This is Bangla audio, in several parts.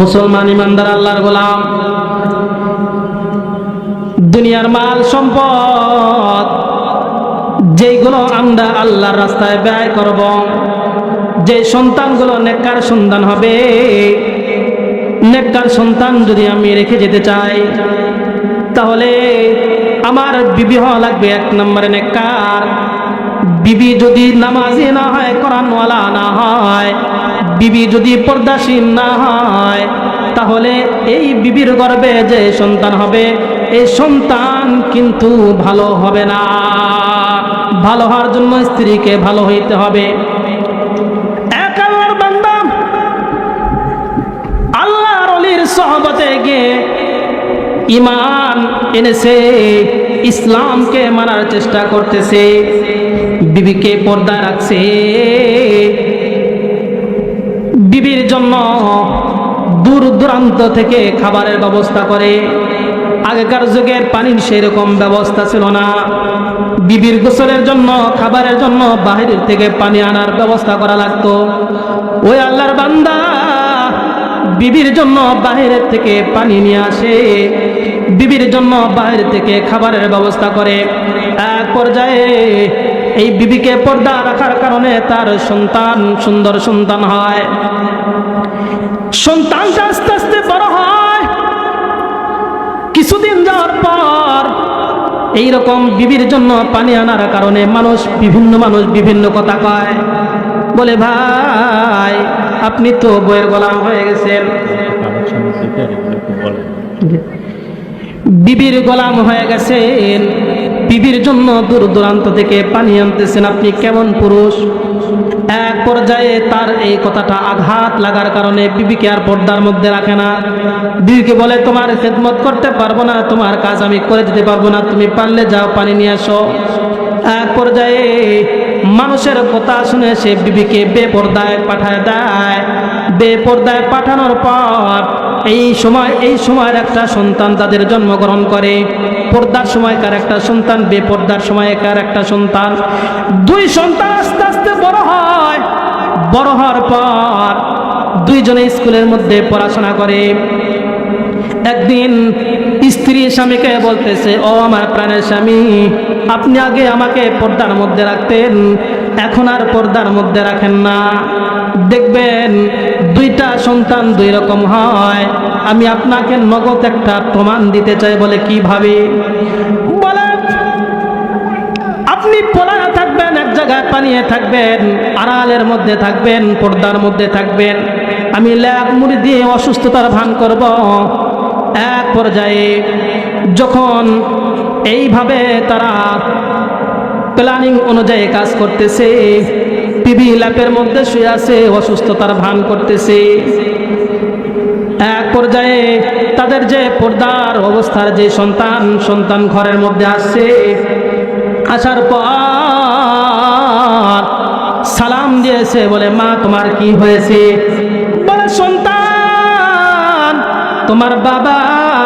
মুসলমান ইমানদার আল্লাহর গোলাম। দুনিয়ার মাল সম্পদ যেগুলো আমরা আল্লাহর রাস্তায় ব্যয় করব যে সন্তানগুলো নেককার সন্তান হবে, নেককার সন্তান যদি আমি রেখে যেতে চাই, তাহলে আমার বিবি হওয়া লাগবে এক নম্বরে নেককার। বিবি যদি নামাজি না হয়, কোরআনওয়ালা না হয় বিবি যদি পর্দাসীন না হয়, তাহলে এই বিবির গর্বে যে সন্তান হবে এই সন্তান কিন্তু ভালো হবে না। ভালো হওয়ার জন্য স্ত্রীকে ভালো হইতে হবে। ইমান এনেছে, ইসলামকে মানার চেষ্টা করতেছে, বিবিকে পর্দা রাখছে। বিবির জন্য দূর দূরান্ত থেকে খাবারের ব্যবস্থা করে। আগেকার যুগের পানির সেরকম ব্যবস্থা ছিল না। বিবির গোসলের জন্য, খাবারের জন্য বাহিরের থেকে পানি আনার ব্যবস্থা করা লাগতো। ওই আল্লাহর বান্দা বিবির জন্য বাহিরের থেকে পানি নিয়ে আসে। বিবির জন্য বাইরে থেকে খাবারের ব্যবস্থা করে। এক পর্যায়ে এই বিবিকে পর্দা রাখার কারণে তার সন্তান, সুন্দর সন্তান হয়। সন্তানটা আস্তে আস্তে বড় হয়। কিছুদিন যাওয়ার পর এই রকম বিবির জন্য পানি আনার কারণে মানুষ বিভিন্ন মানুষ বিভিন্ন কথা কয়। বলে, ভাই, আপনি তো বইয়ের গোলাম হয়ে গেছেন। বিবির গোলাম হয়ে গেছেন। বিবির জন্য দূর দূরান্ত থেকে পানি আনতেছেন। আপনি কেমন পুরুষ? এক পর্যায়ে তার এই কথাটা আঘাত লাগার কারণে বিবিকে আর পর্দার মধ্যে রাখে না। বিবিকে বলে, তোমার খেদমত করতে পারব না, তোমার কাজ আমি করে দিতে পারব না, তুমি পারলে যাও, পানি নিয়ে আসো। এক পর্যায়ে মানুষের কথা শুনে সে বিবিকে বেপর্দায় পাঠায় দেয়। বেপর্দায় পাঠানোর পর এই সময়, এই সময়ের একটা সন্তান তাদের জন্মগ্রহণ করে। পর্দার সময়কার একটা সন্তান, বেপর্দার সময়কার একটা সন্তান। দুই সন্তান আস্তে আস্তে বড় হয়, বড় হওয়ার পর দুইজনে স্কুলের মধ্যে পড়াশোনা করে। একদিন স্ত্রী স্বামীকে বলতেছে, ও আমার প্রাণের স্বামী, আপনি আগে আমাকে পর্দার মধ্যে রাখতেন, এখন আর পর্দার মধ্যে রাখেন না। দেখবেন দুইটা সন্তান দুই রকম হয়। আমি আপনাকে নগদ একটা প্রমাণ দিতে চাই বলে কীভাবে পানিয়ে থাকবেন, আড়ালের মধ্যে থাকবেন, পর্দার মধ্যে থাকবেন। আমি ল্যাব মুড়ি দিয়ে অসুস্থতার ভান করব। এক পর্যায়ে যখন এইভাবে তারা প্ল্যানিং অনুযায়ী কাজ করতেছে, টিভি ল্যাপের মধ্যে শুয়ে আছে, অসুস্থতার ভান করতেছে। এক পর্যায়ে তাদের যে পর্দার অবস্থার যে সন্তান সন্তান ঘরের মধ্যে আসছে, আসার পর দিয়েছে বলে, মা, তোমার কি হয়েছে? বলে, সন্তান, তোমার বাবা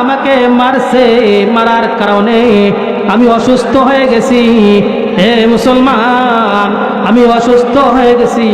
আমাকে মারছে মারার কারণে আমি অসুস্থ হয়ে গেছি। হে মুসলমান, আমি অসুস্থ হয়ে গেছি।